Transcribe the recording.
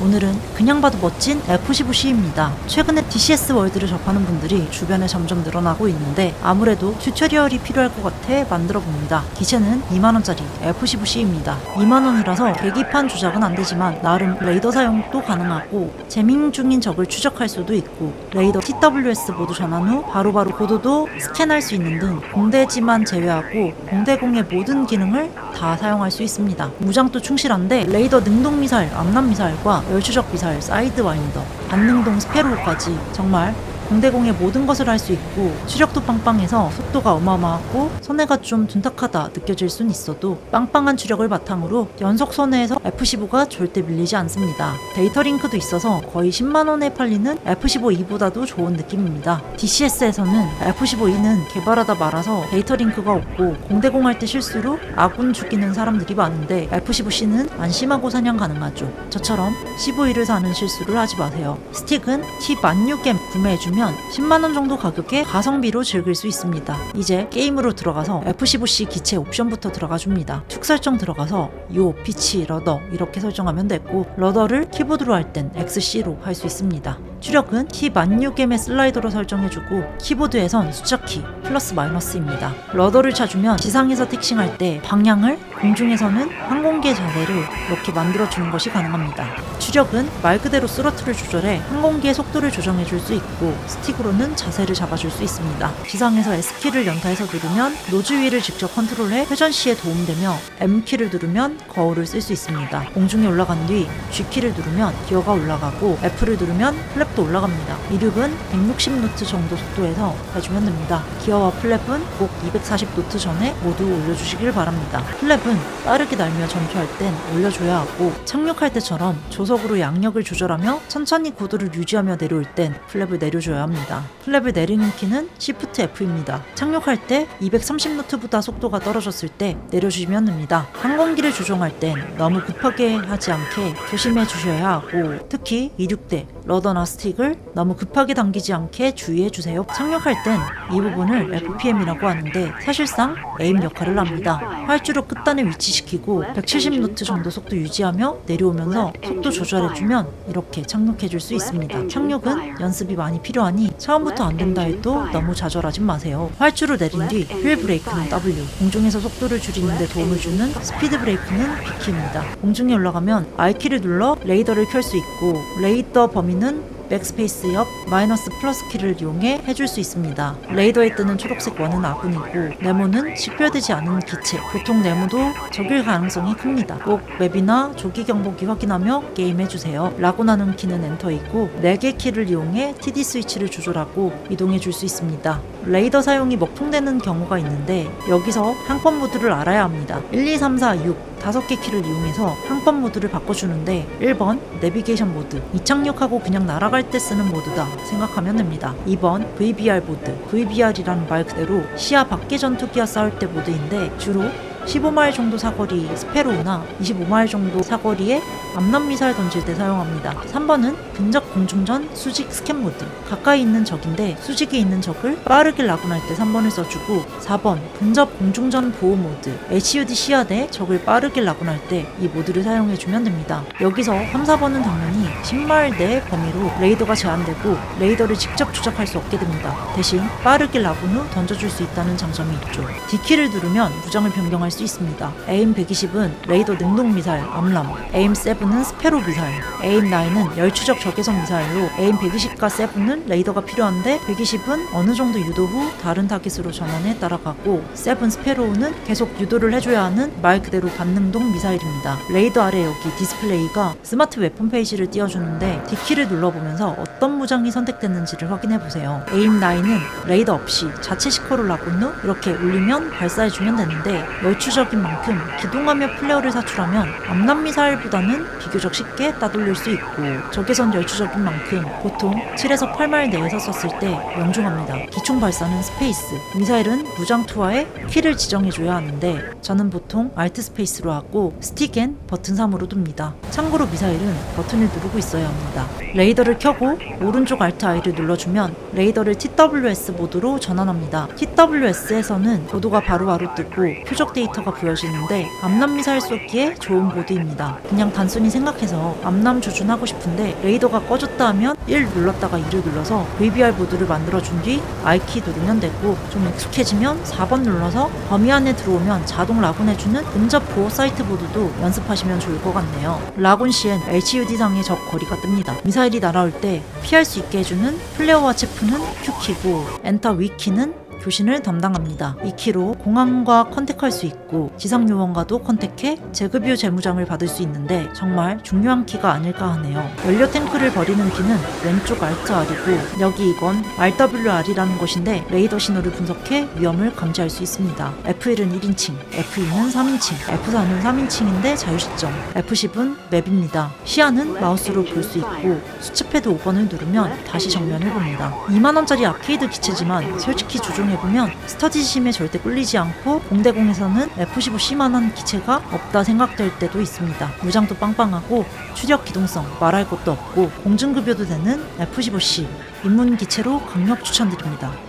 오늘은 그냥 봐도 멋진 F-15C입니다. 최근에 DCS 월드를 접하는 분들이 주변에 점점 늘어나고 있는데 아무래도 튜토리얼이 필요할 것 같아 만들어 봅니다. 기체는 2만원짜리 F-15C입니다. 2만원이라서 계기판 조작은 안 되지만 나름 레이더 사용도 가능하고 재밍 중인 적을 추적할 수도 있고 레이더 TWS 모두 전환 후 바로바로 고도도 스캔할 수 있는 등 공대지만 제외하고 공대공의 모든 기능을 다 사용할 수 있습니다. 무장도 충실한데 레이더 능동 미사일, 암람 미사일과 열추적 미사일, 사이드 와인더, 반능동 스페로까지 정말 공대공의 모든 것을 할 수 있고 추력도 빵빵해서 속도가 어마어마하고 손해가 좀 둔탁하다 느껴질 순 있어도 빵빵한 추력을 바탕으로 연속 손해에서 F-15가 절대 밀리지 않습니다. 데이터 링크도 있어서 거의 10만원에 팔리는 F-15E보다도 좋은 느낌입니다. DCS에서는 F-15E는 개발하다 말아서 데이터 링크가 없고 공대공 할 때 실수로 아군 죽이는 사람들이 많은데 F-15C는 안심하고 사냥 가능하죠. 저처럼 15E를 사는 실수를 하지 마세요. 스틱은 T16겜 구매해주면 10만원 정도 가격에 가성비로 즐길 수 있습니다. 이제 게임으로 들어가서 F-15C 기체 옵션부터 들어가 줍니다. 축 설정 들어가서 요, 피치, 러더 이렇게 설정하면 됐고 러더를 키보드로 할 땐 XC로 할 수 있습니다. 추력은 T16M의 슬라이더로 설정해주고 키보드에선 숫자키 플러스 마이너스입니다. 러더를 찾으면 지상에서 택싱할 때 방향을 공중에서는 항공기의 자세를 이렇게 만들어주는 것이 가능합니다. 추력은 말 그대로 스로틀을 조절해 항공기의 속도를 조정해줄 수 있고 스틱으로는 자세를 잡아줄 수 있습니다. 지상에서 S키를 연타해서 누르면 노즈 위를 직접 컨트롤해 회전 시에 도움되며 M키를 누르면 거울을 쓸 수 있습니다. 공중에 올라간 뒤 G키를 누르면 기어가 올라가고 F를 누르면 플랩도 올라갑니다. 이륙은 160노트 정도 속도에서 해주면 됩니다. 기어와 플랩은 꼭 240노트 전에 모두 올려주시길 바랍니다. 플랩은 빠르게 날며 전투할 땐 올려줘야 하고 착륙할 때처럼 조석으로 양력을 조절하며 천천히 고도를 유지하며 내려올 땐 플랩을 내려줘야 합니다. 플랩을 내리는 키는 Shift F입니다. 착륙할 때 230노트보다 속도가 떨어졌을 때 내려주시면 됩니다. 항공기를 조종할 땐 너무 급하게 하지 않게 조심해 주셔야 하고 특히 이륙대 러더나 스틱을 너무 급하게 당기지 않게 주의해 주세요. 착륙할 땐 이 부분을 FPM이라고 하는데 사실상 에임 역할을 합니다. 활주로 끝단에 위치시키고 170노트 정도 속도 유지하며 내려오면서 속도 조절해주면 이렇게 착륙해줄 수 있습니다. 착륙은 연습이 많이 필요하니 처음부터 안 된다 해도 너무 좌절하지 마세요. 활주로 내린 뒤 휠 브레이크는 W, 공중에서 속도를 줄이는 데 도움을 주는 스피드 브레이크는 B키입니다. 공중에 올라가면 I키를 눌러 레이더를 켤 수 있고 레이더 범 위는 백스페이스 옆 마이너스 플러스 키를 이용해 해줄 수 있습니다. 레이더에 뜨는 초록색 원은 아군이고 네모는 식별되지 않은 기체. 보통 네모도 적일 가능성이 큽니다. 꼭 맵이나 조기 경보기 확인하며 게임해주세요. 라고나는 키는 엔터이고 4개 키를 이용해 TD 스위치를 조절하고 이동해 줄 수 있습니다. 레이더 사용이 먹통되는 경우가 있는데 여기서 항법 모드를 알아야 합니다. 1, 2, 3, 4, 6 다섯 개 키를 이용해서 항법 모드를 바꿔주는데 1번 내비게이션 모드 이착륙하고 그냥 날아갈 때 쓰는 모드다 생각하면 됩니다 2번 VBR 모드 VBR이라는 말 그대로 시야 밖의 전투기와 싸울 때 모드인데 주로 15마일 정도 사거리 스페로우나 25마일 정도 사거리에 암람 미사일 던질 때 사용합니다. 3번은 근접 공중전 수직 스캔 모드. 가까이 있는 적인데 수직에 있는 적을 빠르게 라군할 때 3번을 써주고 4번 근접 공중전 보호 모드. HUD 시야대 적을 빠르게 라군할 때 이 모드를 사용해주면 됩니다. 여기서 3, 4번은 당연히 10마일 내 범위로 레이더가 제한되고 레이더를 직접 조작할 수 없게 됩니다. 대신 빠르게 라군 후 던져줄 수 있다는 장점이 있죠. D키를 누르면 무장을 변경할 수 있습니다. AIM 120은 레이더 능동 미사일 암람, AIM 7은 스페로 미사일, AIM 9은 열추적 적외선 미사일로 AIM 120과 7은 레이더가 필요한데 120은 어느 정도 유도 후 다른 타깃으로 전환해 따라가고 7 스페로우는 계속 유도를 해줘야 하는 말 그대로 반능동 미사일입니다. 레이더 아래 여기 디스플레이가 스마트 웨폰 페이지를 띄워주는데 D키를 눌러보면서 어떤 무장이 선택됐는지를 확인해 보세요. AIM 9은 레이더 없이 자체 시커를 라군 후 이렇게 울리면 발사해주면 되는데 열추 적인 만큼 기동하며 플레어를 사출하면 암람 미사일보다는 비교적 쉽게 따돌릴 수 있고 적외선 열추적인 만큼 보통 7에서 8마일 내에서 썼을 때 명중합니다. 기총 발사는 스페이스, 미사일은 무장 투하에 키를 지정해줘야 하는데 저는 보통 알트 스페이스로 하고 스틱엔 버튼 3으로 둡니다. 참고로 미사일은 버튼을 누르고 있어야 합니다. 레이더를 켜고 오른쪽 알트 I를 눌러주면 레이더를 TWS 모드로 전환합니다. TWS에서는 고도가 바로바로 뜨고 표적 데이터 시뮬레이터가 보여지는데 암남 미사일 쏘기에 좋은 보드입니다. 그냥 단순히 생각해서 암남 조준하고 싶은데 레이더가 꺼졌다 하면 1 눌렀다가 2를 눌러서 VBR 보드를 만들어준 뒤 I키 누르면 되고 좀 익숙해지면 4번 눌러서 범위 안에 들어오면 자동 라군해주는 근접 보호 사이트 보드도 연습하시면 좋을 것 같네요. 라군 시엔 LCUD상의 적 거리가 뜹니다. 미사일이 날아올 때 피할 수 있게 해주는 플레어와 체프는 Q키고 엔터 위키는 교신을 담당합니다. 이 키로 공항과 컨택할 수 있고 지상 요원과도 컨택해 제급유 재무장을 받을 수 있는데 정말 중요한 키가 아닐까 하네요. 연료 탱크를 버리는 키는 왼쪽 Alt R이고 여기 이건 RWR이라는 것인데 레이더 신호를 분석해 위험을 감지할 수 있습니다. F1은 1인칭, F2는 3인칭, F4는 3인칭인데 자유시점, F10은 맵입니다. 시야는 마우스로 볼 수 있고 수치패드 5번을 누르면 다시 정면을 봅니다. 2만원짜리 아케이드 기체지만 솔직히 조종 해보면 스터디심에 절대 꿀리지 않고 공대공에서는 F-15C만한 기체가 없다 생각될 때도 있습니다. 무장도 빵빵하고 추력 기동성 말할 것도 없고 공중급여도 되는 F-15C 입문 기체로 강력 추천드립니다.